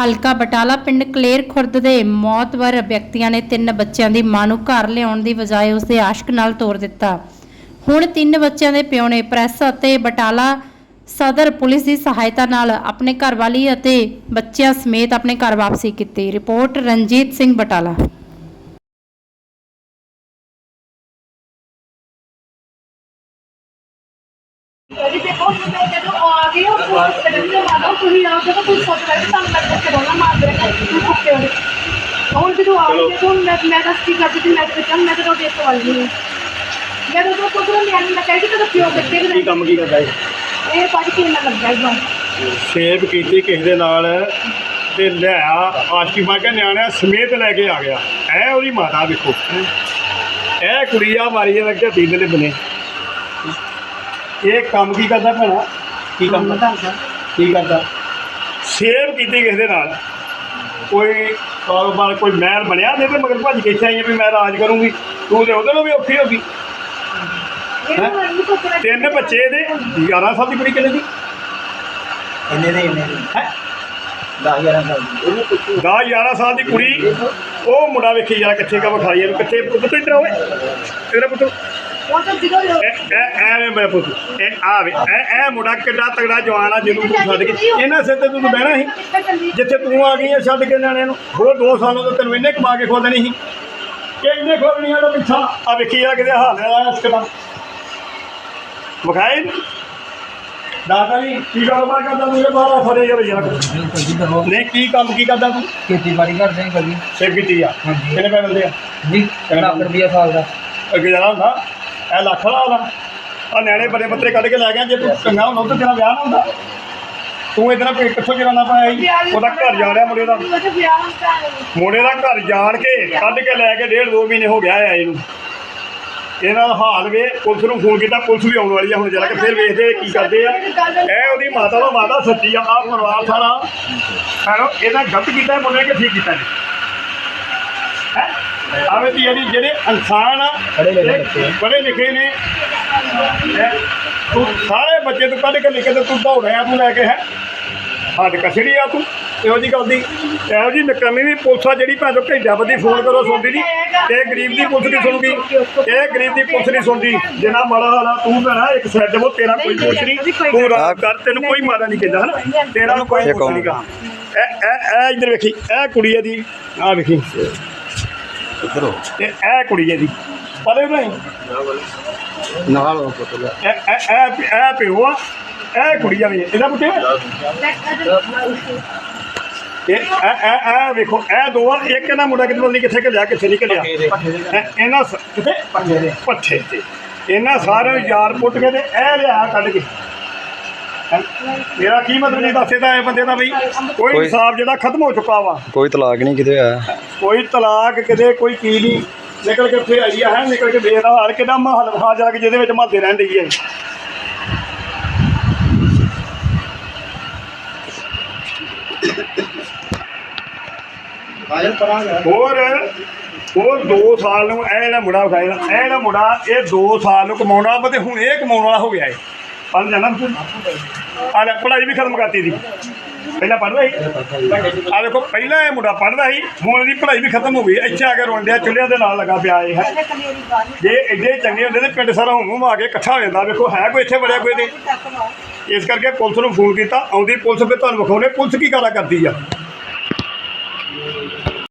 ਹਲਕਾ ਬਟਾਲਾ ਪਿੰਡ ਕਲੇਰ ਖੁਰਦ ਦੇ ਮੌਤਵਰ ਵਿਅਕਤੀਆਂ ਨੇ ਤਿੰਨ ਬੱਚਿਆਂ ਦੀ ਮਾਂ ਨੂੰ ਘਰ ਲਿਆਉਣ ਦੀ ਬਜਾਏ ਉਸ ਦੇ ਆਸ਼ਕ ਨਾਲ ਤੋਰ ਦਿੱਤਾ। ਹੁਣ ਤਿੰਨ ਬੱਚਿਆਂ ਦੇ ਪਿਓ ਨੇ ਪ੍ਰੈਸ ਅਤੇ ਬਟਾਲਾ ਸਦਰ ਪੁਲਿਸ ਦੀ ਸਹਾਇਤਾ ਨਾਲ ਆਪਣੇ ਘਰਵਾਲੀ ਅਤੇ ਬੱਚਿਆਂ ਸਮੇਤ ਆਪਣੇ ਘਰ ਵਾਪਸੀ ਕੀਤੀ। ਰਿਪੋਰਟ ਰਣਜੀਤ ਸਿੰਘ ਬਟਾਲਾ। ਅਜੀ ਦੇਖੋ ਮੈਂ ਜਦੋਂ ਆ ਗਈ ਉਹ ਪੁਲਿਸ ਦੇ ਵਿੱਚ ਮਾਰੋ ਤੁਸੀਂ ਆ ਕੇ ਕੋਈ ਸੋਚ ਰਿਹਾ ਤੁਹਾਨੂੰ ਮੈਂ ਕੁੱਤੇ ਦੋਨਾ ਮਾਰ ਦੇ ਤੁਸੀਂ ਕੁੱਤੇ ਹੋ ਹੁਣ ਜਦੋਂ ਆ ਗਈ ਦੇਖੋ ਮੈਂ ਮੈਂ ਦੱਸ ਕੀ ਕਰਦੀ ਸੀ ਮੈਂ ਤਾਂ ਕਿਹਾ ਮੈਂ ਤਾਂ ਦੇਖ ਵਾਲੀ ਨਹੀਂ। ਮੈਂ ਤਾਂ ਉਹ ਕੁੱਤੇ ਨੂੰ ਮੈਂ ਕਹਿ ਕਿ ਤੇਰਾ ਪਿਓ ਕਿੱਥੇ ਕੀ ਗਏ ਕੰਮ ਕੀ ਕਰਦਾ ਹੈ ਇਹ ਪੜ ਕੇ ਨਾ ਲੱਗਾ ਇਦਾਂ ਸੇਵ ਕੀਤੀ ਕਿਸੇ ਦੇ ਨਾਲ ਤੇ ਮਾ ਕੇ ਨਿਆਣਿਆਂ ਸਮੇਤ ਲੈ ਕੇ ਆ ਗਿਆ। ਐ ਉਹਦੀ ਮਾਤਾ ਵੇਖੋ ਇਹ ਕੁੜੀ ਆ ਮਾਰੀ ਜਾਂਦਾ ਤੀਨ ਦੇ ਬਨੇ ਇਹ ਕੰਮ ਕੀ ਕਰਦਾ ਭੈਣਾ? ਕੀ ਕੰਮ ਕਰਦਾ? ਕੀ ਕਰਦਾ? ਸੇਵ ਕੀਤੀ ਕਿਸੇ ਦੇ ਨਾਲ। ਕੋਈ ਕਾਰੋਬਾਰ ਕੋਈ ਮਹਿਲ ਬਣਿਆ ਦੇ ਤੇ ਮਗਰ ਭੱਜ ਕੇ ਇੱਥੇ ਆਈ ਆ ਵੀ ਮੈਂ ਰਾਜ ਕਰੂੰਗੀ। ਤੂੰ ਤੇ ਉਹਦੇ ਨੂੰ ਵੀ ਔਖੀ ਹੋ ਗਈ। ਤਿੰਨ ਬੱਚੇ ਦੇ 11 ਸਾਲ ਦੀ ਕੁੜੀ ਕਿੰਨੇ ਦੀ? ਇੰਨੇ ਦੇ ਇੰਨੇ ਦੇ। ਹੈ? 10 11 ਸਾਲ ਦੀ। 10 11 ਸਾਲ ਦੀ ਕੁੜੀ ਉਹ ਮੁੰਡਾ ਵੇਖੀ ਯਾਰ ਕਿੱਥੇ ਕਾ ਵਿਖਾਈ ਇਹਨੂੰ ਕਿੱਥੇ ਪੁੱਤ ਇੱਧਰ ਓਏ। ਤੇਰਾ ਪੁੱਤ? ਐਵੇਂ ਮੇਰਾ ਪੁੱਤ। ਇਹ ਆ ਵੇ ਇਹ ਇਹ ਮੁੰਡਾ ਕਿੱਡਾ ਤਗੜਾ ਜਵਾਨ ਆ ਜਿਹਨੂੰ ਤੂੰ ਛੱਡ ਕੇ ਇਹਨਾਂ ਸਿਰ ਤੇ ਤੂੰ ਬਹਿਣਾ ਸੀ। ਜਿੱਥੇ ਤੂੰ ਆ ਗਈ ਆ ਛੱਡ ਕੇ ਨਿਆਣੇ ਨੂੰ। ਹੋਰ 2 ਸਾਲਾਂ ਤੋਂ ਤੈਨੂੰ ਇਹਨੇ ਕਮਾ ਕੇ ਖੋਦਣੀ ਸੀ। ਕਿ ਇਹਨੇ ਖੋਦਣੀਆਂ ਦਾ ਪਿੱਛਾ। ਆ ਵੇਖੀ ਯਾਰ ਕਿਤੇ ਹਾਲ ਹੈ ਇਸ ਕਦਮ ਵਿਖਾਏ ਦਾਦਾ ਜੀ ਕੀ ਕਾਰੋਬਾਰ ਕਰਦਾ ਤੂੰ ਇਹ ਬਾਹਰ ਫੜੇ ਯਾਰ ਯਾਰ ਨਹੀਂ ਕੀ ਕੰਮ ਕੀ ਕਰਦਾ ਤੂੰ? ਖੇਤੀਬਾੜੀ ਕਰਦੇ ਹਾਂ ਕਦੀ ਸੇਵ ਕੀਤੀ ਆ। ਕਿੰਨੇ ਪੈਸੇ ਮਿਲਦੇ ਆ? ਜੀ ਲੱਖ ਰੁਪਈਆ ਸਾਲ ਦਾ। ਅੱਗੇ ਜਾਣਾ ਹੁੰਦਾ। ਇਹ ਲੱਖ ਵਾਲਾ ਹੁੰਦਾ ਆ ਨਿਆਣੇ ਬੜੇ ਬੱਤਰੇ ਕੱਢ ਕੇ ਲੈ ਗਿਆ ਜੇ ਤੂੰ ਚੰਗਾ ਹੁੰਦਾ ਤਾਂ ਤੇਰਾ ਵਿਆਹ ਨਾ ਹੁੰਦਾ। ਤੂੰ ਇਧਰ ਕਿੱਥੋਂ ਜਰਾਨਾ ਪਾਇਆ ਸੀ? ਉਹਦਾ ਘਰ ਜਾ ਰਿਹਾ ਮੁੰਡੇ ਦਾ। ਮੁੰਡੇ ਦਾ ਘਰ ਜਾਣ ਕੇ ਕੱਢ ਕੇ ਲੈ ਕੇ ਡੇਢ ਦੋ ਮਹੀਨੇ ਹੋ ਗਿਆ ਆ ਇਹਨੂੰ। ਇਹਨਾਂ ਦਾ ਹਾਲ ਵੇ, ਪੁਲਿਸ ਨੂੰ ਫੋਨ ਕੀਤਾ, ਪੁਲਿਸ ਵੀ ਆਉਣ ਵਾਲੀ ਆ ਹੁਣ ਜਰਾ ਕਿ, ਫਿਰ ਵੇਖਦੇ ਕੀ ਕਰਦੇ ਆ। ਇਹ ਉਹਦੀ ਮਾਤਾ ਦਾ ਮਾਤਾ ਸੱਚੀ ਆ ਆ ਪਰਿਵਾਰ ਸਾਰਾ। ਹੈਲੋ, ਇਹਦਾ ਗਲਤ ਕੀਤਾ, ਮੁੰਡੇ ਕਿ ਠੀਕ ਕੀਤਾ ਨੇ ਆਵੇ ਦੀ ਜਿਹੜੀ ਜਿਹੜੇ ਇਨਸਾਨ ਆ ਪੜ੍ਹੇ ਲਿਖੇ ਇਹ ਨੇ ਤੂੰ ਸਾਰੇ ਬੱਚੇ ਤੂੰ ਕੱਢ ਕੇ ਲਿਖੇ ਤੇ ਤੂੰ ਦੌੜਿਆ ਤੂੰ ਲੈ ਕੇ ਹੈ। ਹੱਦ ਕਸੜੀ ਆ ਤੂੰ ਇਹੋ ਜੀ ਗੱਲ ਦੀ। ਇਹੋ ਜੀ ਨਕਮੀ ਵੀ ਪੁਲਿਸ ਆ ਜਿਹੜੀ ਭਾਵੇਂ ਘੰਟਾ ਬੱਦੀ ਫੋਨ ਕਰੋ ਸੁਣਦੀ ਨਹੀਂ ਤੇ ਗਰੀਬ ਦੀ ਪੁਲਿਸ ਨਹੀਂ ਸੁਣੂਗੀ ਇਹ ਗਰੀਬ ਦੀ ਪੁਲਿਸ ਨਹੀਂ ਸੁਣਦੀ। ਜਿੰਨਾ ਮਾੜਾ ਹਾਲਾ ਤੂੰ ਭੈਣਾ ਇੱਕ ਸਾਈਡ ਦੇਵੋ ਤੇਰਾ ਕੋਈ ਕੁਛ ਨਹੀਂ ਤੂੰ ਰਾਤ ਕਰ ਤੈਨੂੰ ਕੋਈ ਮਾੜਾ ਨਹੀਂ ਕਹਿੰਦਾ ਹਨਾ? ਤੇਰਾ ਕੋਈ ਕੁਛ ਨਹੀਂ ਗਾ। ਇਹ ਇਹ ਇਹ ਇੱਧਰ ਵੇਖੀ ਇਹ ਕੁੜੀ ਇਹਦੀ ਆ ਵੇਖੀ। ਇਧਰੋ ਤੇ ਇਹ ਕੁੜੀ ਇਹਦੀ ਪਤਾ ਨਹੀਂ। ਨਾਲ ਉਹ ਪੁੱਤ ਦਾ ਇਹ ਇਹ ਇਹ ਇਹ ਪਿਓ ਆ। ਇਹ ਕੁੜੀ ਆ ਵੀ। ਇਹਦਾ ਪੁੱਤ ਇਹ ਇਹ ਇਹ ਇਹ ਵੇਖੋ ਇਹ ਦੋ ਆ। ਇੱਕ ਇਹਨਾਂ ਮੁੰਡਾ ਕਿਤੇ ਨਹੀਂ ਕਿੱਥੇ ਘਲਿਆ ਕਿੱਥੇ ਨਹੀਂ ਘਲਿਆ। ਇਹ- ਇਹਨਾਂ ਸ- ਕਿੱਥੇ? ਪੱਠੇ ਦੇ। ਪੱਠੇ ਤੇ। ਇਹਨਾਂ ਸਾਰਿਆਂ ਨੂੰ ਯਾਰ ਪੁੱਟ ਕੇ ਤੇ ਇਹ ਲਿਆ ਕੱਢ ਕੇ। ਹੈਂ? ਮੇਰਾ ਕੀ ਮਤਲਬ ਨਹੀਂ ਦੱਸੇਦਾ ਇਹ ਬੰਦੇ ਦਾ ਬਈ। ਕੋਈ ਇਨਸਾਫ ਜਿਹੜਾ ਖਤਮ ਹੋ ਚੁੱਕਾ ਵਾ। ਕੋਈ ਤਲਾਕ ਨਹੀਂ ਕਿਤੇ ਹੋਇਆ ਕੋਈ ਤਲਾਕ ਕਿਤੇ ਕੋਈ ਕੀ ਨਹੀਂ। ਨਿਕਲ ਕੇ ਫੇਰ ਆਈ ਆ ਹੈ ਨਿਕਲ ਕੇ ਵੇਖਦਾ ਹਾਲ ਕਿਦਾਂ ਮਾਹਲ ਕੇ ਜਿਹਦੇ ਵਿੱਚ ਮਹੱਦੇ ਰਹਿੰਦੀ ਹੈ ਆਜਲ ਪਰਾਂਗਾ ਹੋਰ ਹੋਰ 2 ਸਾਲ ਨੂੰ ਇਹ ਜਿਹੜਾ ਮੁੰਡਾ ਵਿਖਾਇਆ ਇਹ ਜਿਹੜਾ ਮੁੰਡਾ ਇਹ 2 ਸਾਲ ਨੂੰ ਕਮਾਉਣਾ ਵਾ ਤੇ ਹੁਣ ਇਹ ਕਮਾਉਣ ਵਾਲਾ ਹੋ ਗਿਆ ਹੈ ਪੜ੍ਹ ਜਾਣਾ ਆ ਲੈ ਪੜ੍ਹਾਈ ਵੀ ਖਤਮ ਕਰਤੀ ਦੀ। ਪਹਿਲਾਂ ਪੜ੍ਹਦਾ ਸੀ। ਆ ਵੇਖੋ ਪਹਿਲਾਂ ਇਹ ਮੁੰਡਾ ਪੜ੍ਹਦਾ ਸੀ, ਹੁਣ ਦੀ ਪੜ੍ਹਾਈ ਵੀ ਖਤਮ ਹੋ ਗਈ। ਇੱਥੇ ਆ ਕੇ ਰੋਂਦਿਆ ਚੁੱਲ੍ਹਿਆਂ ਦੇ ਨਾਲ ਲੱਗਾ ਪਿਆ ਇਹ, ਹੈ। ਜੇ ਐਡੇ ਚੰਗੇ ਹੁੰਦੇ ਤੇ ਪਿੰਡ ਸਾਰਾ ਹੁੰਮ ਆ ਕੇ ਇਕੱਠਾ ਹੋ ਜਾਂਦਾ। ਵੇਖੋ, ਹੈ ਕੋਈ ਇੱਥੇ ਵੜਿਆ ਕੋਈ ਨਹੀਂ। ਇਸ ਕਰਕੇ ਪੁਲਿਸ ਨੂੰ ਫੋਨ ਕੀਤਾ। ਆਉਂਦੀ ਪੁਲਿਸ, ਫਿਰ ਤੁਹਾਨੂੰ ਵਿਖਾਉਣੇ ਪੁਲਿਸ ਕੀ ਕਾਰਾ ਕਰਦੀ ਆ?